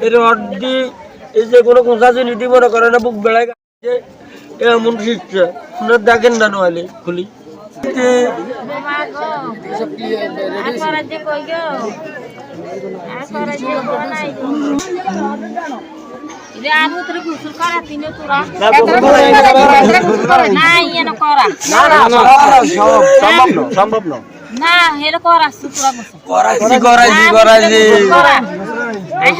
এই রড দিয়ে এই যে কোনো কোঁচা জিনিস মনে করে না বুক বেড়ায় গেছে এমন শিখছে। আপনার দেখেন না নয় খুলি। সম্ভব না এই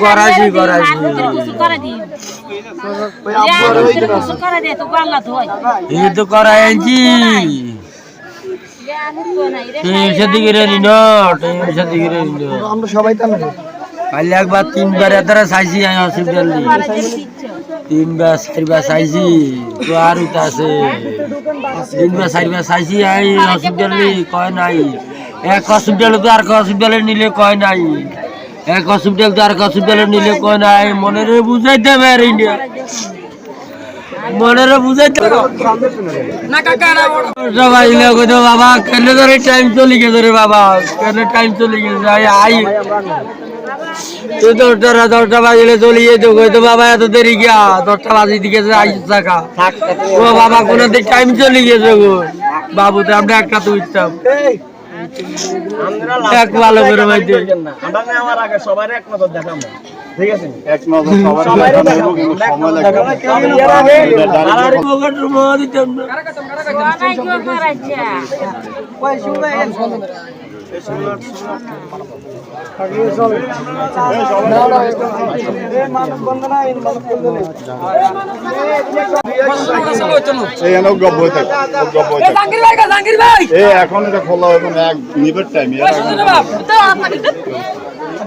তো আমরা সবাই তো কালি একবার তিনবার এত চাইছি আমি অসুবিধা নেই। তিনবার চারবার চাইছি তো আর উঠে আছে। তিনবার চারবার চাইছি আমি অসুবিধা নেই কয় নাই। এক হসপিটালে তো আর হসপিটালে নিলে কয় নাই। এক হসপিটাল তো আর এক হসপিটালে নিলে কয় নাই মনের বুঝাইতে পারি না। মনের বুঝাইতে সবাই বাবা কেন ধরে টাইম চলে গেছে রে বাবা কেন টাইম চলে গেছে আই আই তুই দশটা দশটা বাজিলে চলিয়ে তো কই বাবা এত দেরি গিয়া দশটা বাজি দিকে আইস থাকা। ও বাবা কোন দিক টাইম চলে গেছে গো। বাবু তো আমরা একটা তো উঠতাম। এক ভালো করে মাইতে আমরা আমার আগে সবার এক নজর দেখাবো ঠিক আছে এক নজর সবার দেখাবো, কিন্তু সময় লাগবে আর পকেটের মহা দিতাম না এইখানেও গপ্প হয়ে থাকে গপ্প হয়ে থাকে এই এখন এটা খোলা হবে না এক নিবের টাইম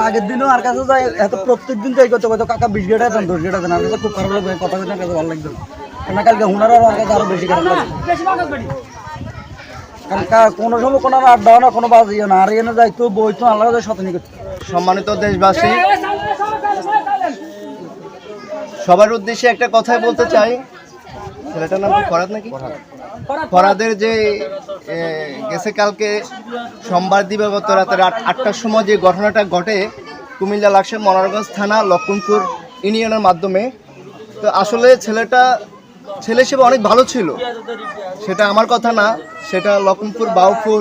আগের দিনও আর কাছে যাই এত প্রত্যেক দিন যাই কত কত কাকা বিশ গেটা দেন দশ গেটা দেন আর কাছে খুব খারাপ লাগবে কথা কথা কাছে ভালো লাগবে না। কালকে হুনার আর কাছে আরও বেশি খারাপ লাগবে। কারণ কা- কোনো সময় কোনো আড্ডা না কোনো বাজিও না আর এনে যাইতো বইতো আল্লাহ সাথে নিয়ে সম্মানিত দেশবাসী সবার উদ্দেশ্যে একটা কথাই বলতে চাই। ছেলেটার নাম ফরাদ। নাকি? ফরাদের যে গেছে কালকে সোমবার দিবাগত রাতের আট আটটার সময় যে ঘটনাটা ঘটে কুমিল্লা লাকসাম মনারগঞ্জ থানা লক্ষণপুর ইউনিয়নের মাধ্যমে। তো আসলে ছেলেটা ছেলে হিসেবে অনেক ভালো ছিল। সেটা আমার কথা না সেটা লক্ষণপুর বাউপুর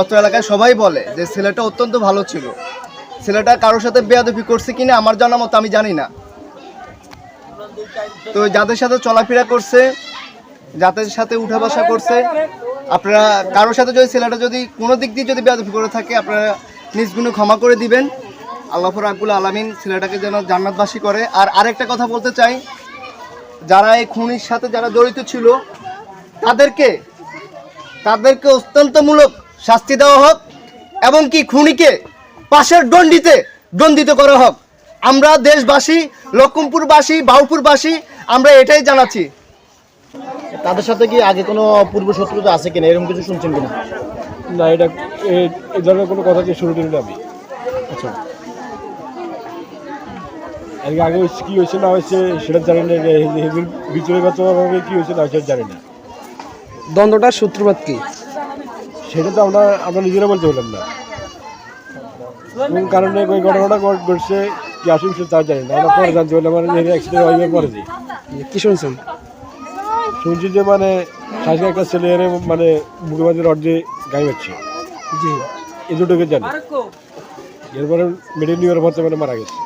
অত এলাকায় সবাই বলে যে ছেলেটা অত্যন্ত ভালো ছিল। ছেলেটা কারোর সাথে বেয়াদবি করছে কিনা আমার জানা মতো আমি জানি না। তো যাদের সাথে চলাফেরা করছে, যাদের সাথে উঠা বসা করছে, আপনারা কারোর সাথে যদি ছেলেটা যদি কোনো দিক দিয়ে যদি বেয়াদবি করে থাকে, আপনারা নিজ গুণে ক্ষমা করে দিবেন। আল্লাহ রাকুল আলামিন ছেলেটাকে যেন জান্নাতবাসী করে। আর আরেকটা কথা বলতে চাই, যারা এই খুনির সাথে যারা জড়িত ছিল, তাদেরকে তাদেরকে অত্যন্তমূলক শাস্তি দেওয়া হোক, এবং কি খুনিকে পাশের দণ্ডিতে দণ্ডিত করা হোক। আমরা দেশবাসী লক্ষমপুরবাসী বাউপুরবাসী আমরা এটাই জানাচ্ছি। তাদের সাথে কি আগে কোনো পূর্ব শত্রুতা আছে কিনা? এরকম কিছু শুনছেন কিনা? না এটা এই ধরনের কোনো কথা কি শুরু করি না আমি। আচ্ছা। আগে হয়েছে- কি হয়েছে না হয়েছে সেটা জানি না। যে হে- হেবির ভিতরে গতভাবে কি হয়েছে না হয়েছে জানি না। দ্বন্দ্বটার সূত্রপাত কি? সেটা তো আমরা আমরা নিজেরা বলতে পারলাম না। কোন কারণে ওই ঘটনাটা ঘট- ঘটছে কি আসুন তা জানি না। আমরা পরে জানতে পারলে মানে অ্যাক্সিডেন্ট হয়ে পরে যে কি শুনছেন? শুনছি যে মানে শাসকে একটা ছেলে এনে মানে মুখে মাঝে রড দিয়ে জি। এই দুটোকে জানি। এরপরে মেডিকেল নিয়ে মানে মারা গেছে।